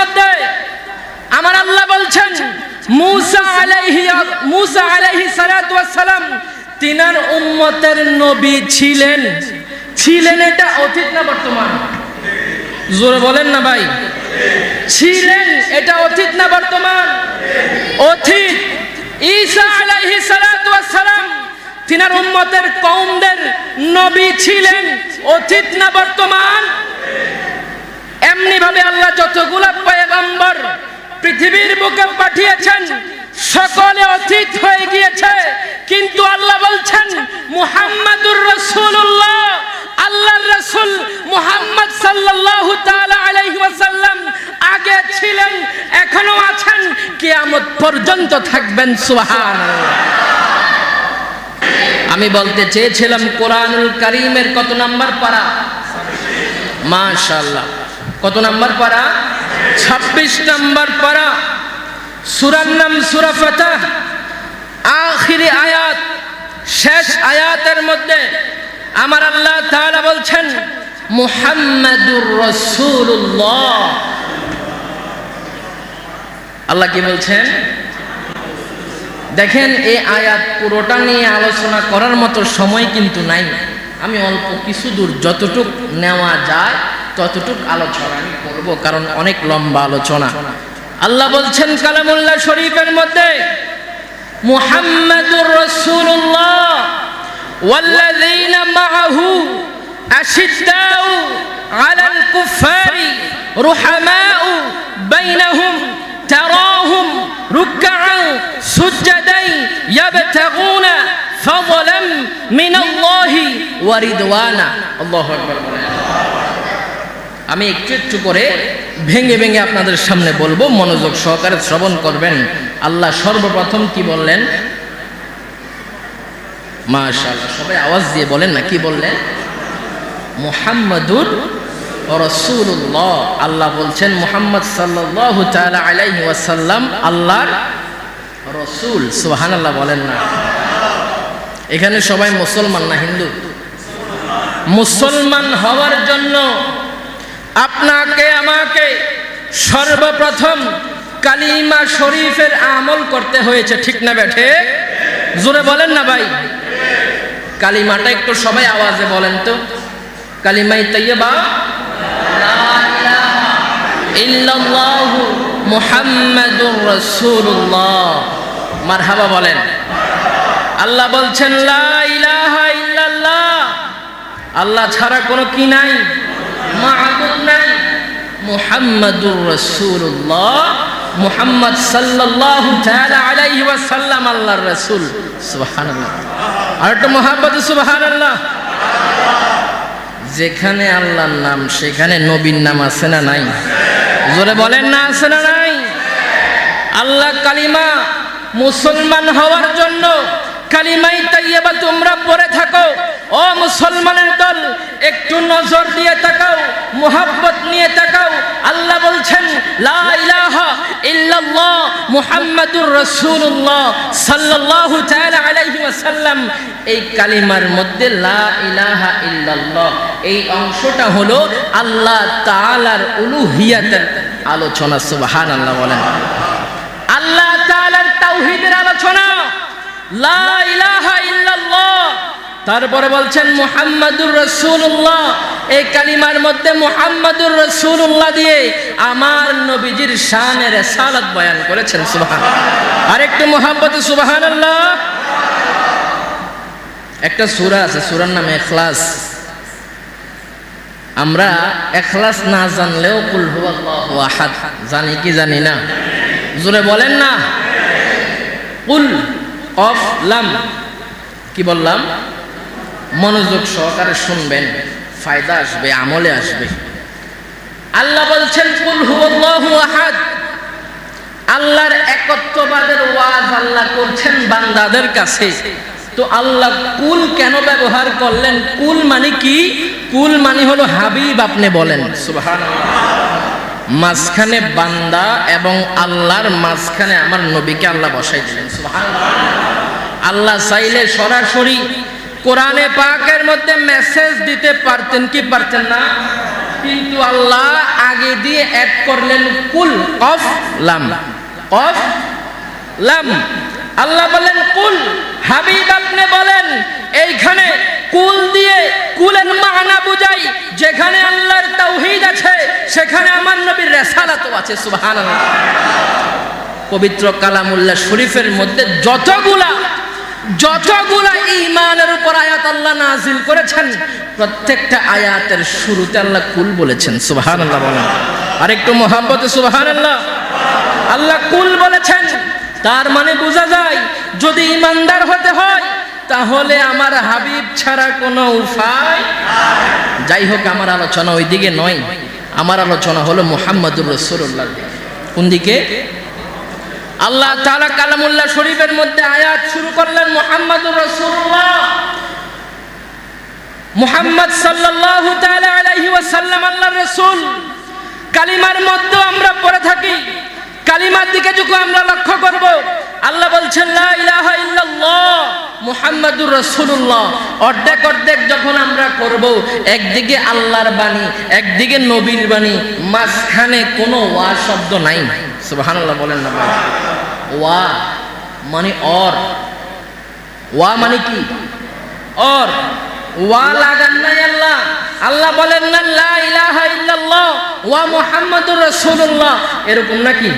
মধ্যে আমার আল্লাহ বলছেন, মুসা আলাইহি মুসা আলাইহি সালাতু সালাম তিনার উম্মতের নবী ছিলেন। ছিলেন এটা অতীত না বর্তমান? জোরে বলেন না ভাই। ছিলেন এটা অতীত না বর্তমান? অতীত। ঈসা আলাইহি সালাতু সালাম তিনার উম্মতের কওমদের নবী ছিলেন। অতীত না বর্তমান? এমনি ভাবে আল্লাহ যতগুলা পয়গম্বর পৃথিবীর বুকে পাঠিয়েছেন, সকলে অতীত হয়ে গিয়েছে। কিন্তু আল্লাহ বলছেন, মুহাম্মাদুর রাসূলুল্লাহ, আল্লাহর রাসূল মুহাম্মদ সাল্লাল্লাহু তাআলা আলাইহি ওয়াসাল্লাম আগে ছিলেন, এখনও আছেন, কিয়ামত পর্যন্ত থাকবেন, সুবহানাল্লাহ। আমি বলতে চেয়েছিলাম, কোরআনুল কারীমের কত নাম্বার পারা? মাশাআল্লাহ। কত নাম্বার পারা? 26 নাম্বার পারা। সূরার নাম সূরা ফাতাহ। আখিরি আয়াত, শেষ আয়াতের মধ্যে আমার আল্লাহ তাআলা বলছেন, মুহাম্মাদুর রাসূলুল্লাহ। আল্লাহ কি বলছেন? দেখেন, এই আয়াত পুরোটা নিয়ে আলোচনা করার মতো সময় কিন্তু নাই। আমি অল্প কিছু দূর, যতটুক নেওয়া যায় ততটুক আলোচনা করব, কারণ অনেক লম্বা আলোচনা। আল্লাহ বলছেন কালামুল্লাহ শরীফের মধ্যে, মুহাম্মাদুর রাসূলুল্লাহ ওয়াল্লাযীনা মাআহু আশিদ্দাউ আলাল কুফারি রুহামাউ বাইনাহুম তারাহুম রুকআন সুজদাই ইয়াবতাগুনা ফাদলাম মিনাল্লাহি ওয়া রিদওয়ানা। আল্লাহু আকবার আমি একটু একটু করে ভেঙে ভেঙে আপনাদের সামনে বলব, মনোযোগ সহকারে শ্রবণ করবেন। আল্লাহ সর্বপ্রথম কি বললেন? মাশাআল্লাহ, সবাই আওয়াজ দিয়ে বলেন না, কি বললেন? মুহাম্মাদুর রসুল্লাহ আল্লাহ বলছেন, মুহাম্মদ সাল্লাহ আলাইহি ওয়াসাল্লাম আল্লাহর রসুল। সুবহান আল্লাহ বলেন না। এখানে সবাই মুসলমান না হিন্দু? মুসলমান হওয়ার জন্য আপনাকে, আমাকে সর্বপ্রথম কালিমা শরীফের আমল করতে হয়েছে, ঠিক না বেঠে জোরে বলেন না ভাই। কালিমাটা একটু সবাই আওয়াজে বলেন তো। কালিমাই তাইয়্যিবা। ইল্লাল্লাহু বলেন। আল্লাহ বলছেন, লা আল্লাহ ছাড়া কোনো কি নাই? নাই মুহাম্মাদুর রাসূলুল্লাহ, মুহাম্মদ সাল্লাল্লাহু তাআলা আলাইহি ওয়াসাল্লাম আল্লাহর রাসূল। সুবহানাল্লাহ। আর যেখানে আল্লাহর নাম, সেখানে নবীর নাম আছে না নাই? জোরে বলেন না, আছে না নাই? আল্লাহ কালিমা মুসলমান হওয়ার জন্য কালিমাই তাইয়্যিবা তোমরা পড়ে থাকো। ও মুসলমানের দল, একটু নজর দিয়ে তাকাও, মোহাব্বত নিয়ে তাকাও। আল্লাহ বলছেন সাল্লাল্লাহু এই কালিমার মধ্যে লা ইলাহা ইল্লাল্লাহ, এই অংশটা হলো আল্লাহ তাআলার উলুহিয়াতের আলোচনা, সুবহানাল্লাহ বলেন। আল্লাহ তাআলার তাওহীদের আলোচনা। লা ইলাহা তারপরে বলছেন, মুহাম্মাদুর রাসূলুল্লাহ। এই কালিমার মধ্যে মুহাম্মাদুর রাসূলুল্লাহ দিয়ে আমার নবীজির শানের সালাত বয়ান করেছেন সুবহান আরেকটু মুহাব্বত, সুবহানাল্লাহ। একটা সূরা আছে, সূরার নাম ইখলাস। আমরা এখলাস না জানলেও কুল হুয়াল্লাহু আহাদ। জানি কি জানি না। জোরে বলেন না। কুল অফ লাম। কি বললাম? মনোযোগ সহকারে শুনবেন ফায়দা আসবে আমলে আসবে। আল্লাহ বলছেন আহাদ। আল্লাহর একত্ববাদের ওয়াজ আল্লাহ করছেন বান্দাদের কাছে। তো আল্লাহ কুল কেন ব্যবহার করলেন? কুল মানে কি? কুল মানে হলো হাবিব আপনি বলেন। মাঝখানে বান্দা এবং আল্লাহর মাঝখানে আমার নবীকে আল্লাহ বসাই দিলেন। আল্লাহ চাইলে সরাসরি কোরআনে পাকের মধ্যে মেসেজ দিতে পারতেন কি পারতেন না? কিন্তু আল্লাহ আগে দিয়ে অ্যাড করলেন, কুল অফ লাম। অফ লাম। আল্লাহ বলেন কুল। হাবিব আপনি বলেন, এইখানে কুল দিয়ে কুলের মানা বুঝাই, যেখানে আল্লাহর তাওহীদ আছে, সেখানে আমার নবীর রেসালাতও আছে, সুবহানাল্লাহ। পবিত্র কালামুল্লাহ শরীফের মধ্যে যতগুলা যতগুলা ইমানের উপর আয়াত আল্লাহ নাজিল করেছেন, প্রত্যেকটা আয়াতের শুরুতে আল্লাহ কুল বলেছেন, সুবহানাল্লাহ বলেন। আর একটু মহাব্বতে, সুবহানাল্লাহ। আল্লাহ কুল বলেছেন, তার মানে বোঝা যায়, যদি ইমানদার হতে হয়, তাহলে আমার হাবিব ছাড়া কোনো উপায় যাই হোক, আমার আলোচনা ওই দিকে নয়। আমার আলোচনা হলো মুহাম্মদুর রসুল্লাহ কোন দিকে? আল্লাহ তাআলা কালামুল্লাহ শরীফের মধ্যে আয়াত শুরু করলেন, মুহাম্মদুর রাসূলুল্লাহ। মুহাম্মদ সাল্লাল্লাহু তাআলা আলাইহি ওয়াসাল্লাম আল্লাহর রাসূল। কালিমার মধ্যে আমরা পড়ে থাকি, কালিমার দিকে যখন আমরা লক্ষ্য করব। আল্লাহ বলছেন, লা ইলাহা ইল্লাল্লাহ, মুহাম্মাদুর রাসূলুল্লাহ। অর্ধেক অর্ধেক যখন আমরা করব একদিকে আল্লাহর বাণী, একদিকে নবীর বাণী, মাঝখানে কোনো ওয়া শব্দ নাই। সুবহানাল্লাহ বলেন না। ওয়া মানে অর। ওয়া মানে কি? অর। ওয়া লাগান নাই আল্লাহ। আল্লাহ বলেন না, লা ইলাহা ইল্লাল্লাহ, ওয়া মুহাম্মাদুর রাসূলুল্লাহ। এরকম নাকি?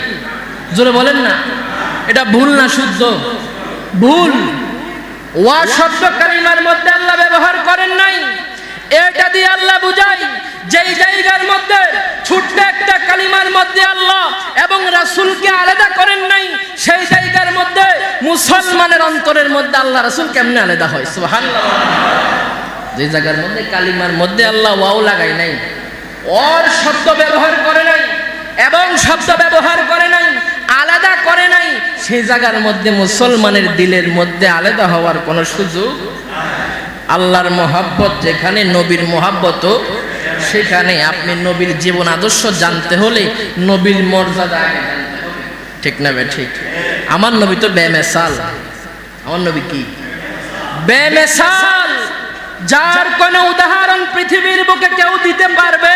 জোরে বলেন না। এটা ভুল না শুদ্ধ? ভুল। ওয়া শব্দ কালিমার মধ্যে আল্লাহ ব্যবহার করেন নাই। এটা দিয়ে আল্লাহ বুঝাই, যেই জায়গার মধ্যে ছোট্ট একটা কালিমার মধ্যে আল্লাহ এবং রাসুলকে আলাদা করেন নাই, সেই জায়গার মধ্যে মুসলমানের অন্তরের মধ্যে আল্লাহ রাসূল কেমনে আলাদা হয়? সুবহানাল্লাহ। যে জায়গার মধ্যে কালিমার মধ্যে আল্লাহ ওয়াও লাগাই নাই অর শব্দ ব্যবহার করে নাই, এবং শব্দ ব্যবহার করে নাই, আলাদা করে নাই, সেই জায়গার মধ্যে মুসলমানের দিলের মধ্যে আলাদা হওয়ার কোনো সুযোগ আল্লাহর মোহাব্বত যেখানে, নবীর মোহাব্বত সেখানে। আপনি নবীর জীবন আদর্শ জানতে হলে নবীর মর্যাদা। ঠিক না বে, ঠিক। আমার নবী তো বেমেসাল। আমার নবী কি? বেমেসাল! যার কোনো উদাহরণ পৃথিবীর বুকে কেউ দিতে পারবে?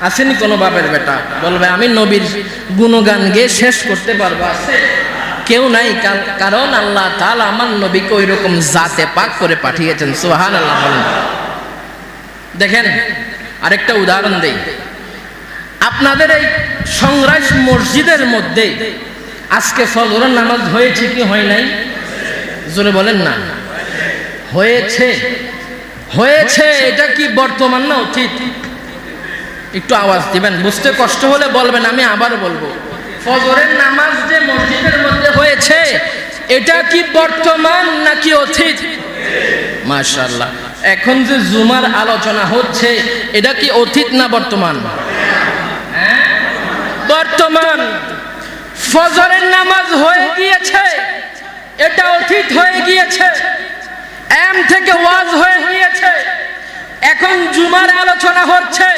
আসেনি কোনো বাপের বেটা। বলবে, আমি নবীর গুণগান গেয়ে শেষ করতে পারব। আছে কেউ নাই, কার- কারণ আল্লাহ তাআলা আমার নবীকে ওই রকম জাতে পাক করে পাঠিয়েছেন সোহান আল্লাহ বলেন। দেখেন, আরেকটা উদাহরণ দেই। আপনাদের এই সংগ্রাস মসজিদের মধ্যে আজকে ফজরের নামাজ হয়েছে কি হয় নাই? জোরে বলেন না। হয়েছে। হয়েছে, এটা কি বর্তমান না অতীত? একটু আওয়াজ দিবেন, বুঝতে কষ্ট হলে বলবেন, আমি আবার বলব। ফজরের নামাজ যে মসজিদের মধ্যে হয়েছে, এটা কি বর্তমান নাকি অতীত? মাশাআল্লাহ। এখন যে জুমার আলোচনা হচ্ছে, এটা কি অতীত না বর্তমান? বর্তমান। ফজরের নামাজ হয়ে গিয়েছে, এটা অতীত হয়ে গিয়েছে, এম থেকে ওয়াজ হয়ে গিয়েছে। এখন জুমার আলোচনা হচ্ছে,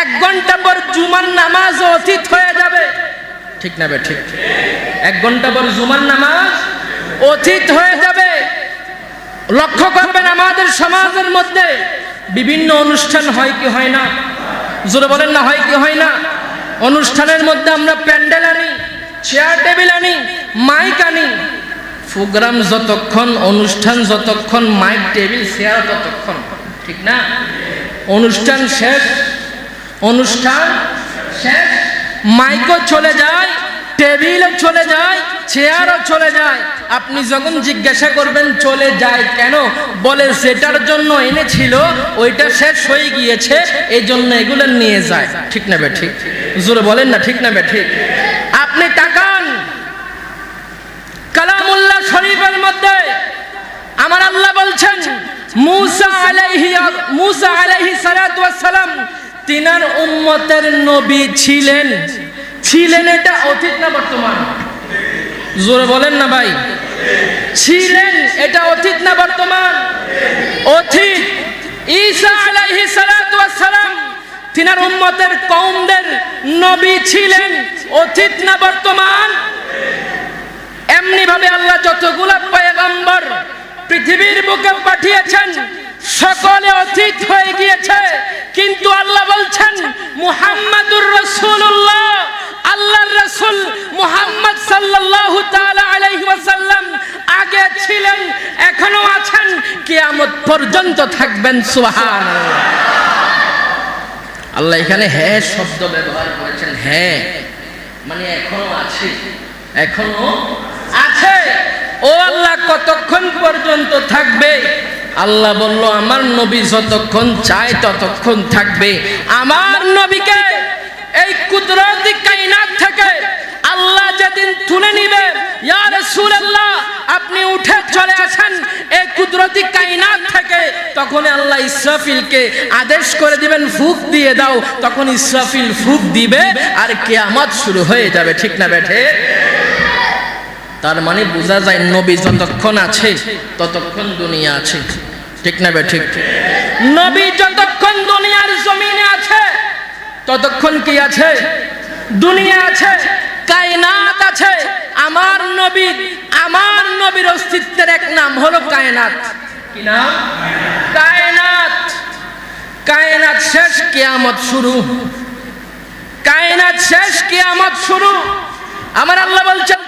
এক ঘণ্টা পর জুমার নামাজ অতীত হয়ে যাবে। ঠিক না ঠিক। এক ঘণ্টা পর জুমার নামাজ অতীত হয়ে যাবে। লক্ষ্য করবেন আমাদের সমাজের মধ্যে বিভিন্ন অনুষ্ঠান হয় কি হয় না? জোরে বলেন না, হয় কি হয় না? অনুষ্ঠানের মধ্যে আমরা প্যান্ডেল আনি, চেয়ার টেবিল আনি, মাইক আনি। প্রোগ্রাম যতক্ষণ, অনুষ্ঠান যতক্ষণ, মাইক, টেবিল, চেয়ার ততক্ষণ, ঠিক না? অনুষ্ঠান শেষ অনুষ্ঠান শেষ। মাইকও চলে যায়, টেবিলও চলে যায়, চেয়ারও চলে যায়। আপনি যখন জিজ্ঞাসা করবেন, চলে যায় কেন? বলে যেটার জন্য এনেছিল, ওইটা শেষ হয়ে গিয়েছে এই জন্য এগুলো নিয়ে যায়। ঠিক না ঠিক জোরে বলেন না, ঠিক না ঠিক আপনি তাকান। কালামুল্লাহ শরীফের মধ্যে আমার আল্লাহ বলছেন, মুসা আলাইহি মুসা আলাইহি সালাম তিনার উম্মতের নবী ছিলেন। ছিলেন এটা অতীত না বর্তমান? জোরে বলেন না ভাই। ছিলেন এটা অতীত না বর্তমান? অতীত ঈসা আলাইহি সালাতু সালাম তিনার উম্মতের কওমদের নবী ছিলেন। অতীত না বর্তমান? এমনি ভাবে আল্লাহ যতগুলা পয়গম্বর পৃথিবীর বুকে পাঠিয়েছেন সকলে অতীত হয়ে গিয়েছে, কিন্তু আল্লাহ বলছেন, মুহাম্মাদুর রাসূলুল্লাহ। আল্লাহর রাসূল মুহাম্মদ সাল্লাল্লাহু তাআলা আলাইহি ওয়াসাল্লাম আগে ছিলেন এখনও আছেন, কিয়ামত পর্যন্ত থাকবেন, সুবহানাল্লাহ। আল্লাহ এখানে হ্যাঁ শব্দ ব্যবহার করেছেন হ্যাঁ মানে এখনও আছে এখনও আছে। ও আল্লাহ কতক্ষণ আল্লাহ বলল, আমার নবী যতক্ষণ চায় ততক্ষণ থাকবে। আমার নবীকে এই কুদরতি কাইনাত থেকে আল্লাহ যেদিন তুলে নিবে, ইয়া রাসূলুল্লাহ, আপনি উঠে চলে আসেন এই কুদরতি কাইনাত থেকে। তখন আল্লাহ ইসরাফিলকে আদেশ করে দিবেন, ফুক দিয়ে দাও। তখন ইসরাফিল ফুক দিবে আর কিয়ামত শুরু হয়ে যাবে। ঠিক না বেঠে? তার মানে বোঝা যায় নবী যতক্ষণ আছে, ততক্ষণ দুনিয়া আছে। ঠিক না বে, ঠিক। নবী যতক্ষণ দুনিয়ার জমিনে আছে, ততক্ষণ কি আছে? দুনিয়া আছে, কায়নাত আছে। আমার নবী, আমার নবীর অস্তিত্বের এক নাম হলো কায়নাত। কি নাম? কায়নাত। কায়নাত শেষ কিয়ামত শুরু। কায়নাত শেষ কিয়ামত শুরু। আমার আল্লাহ বলছেন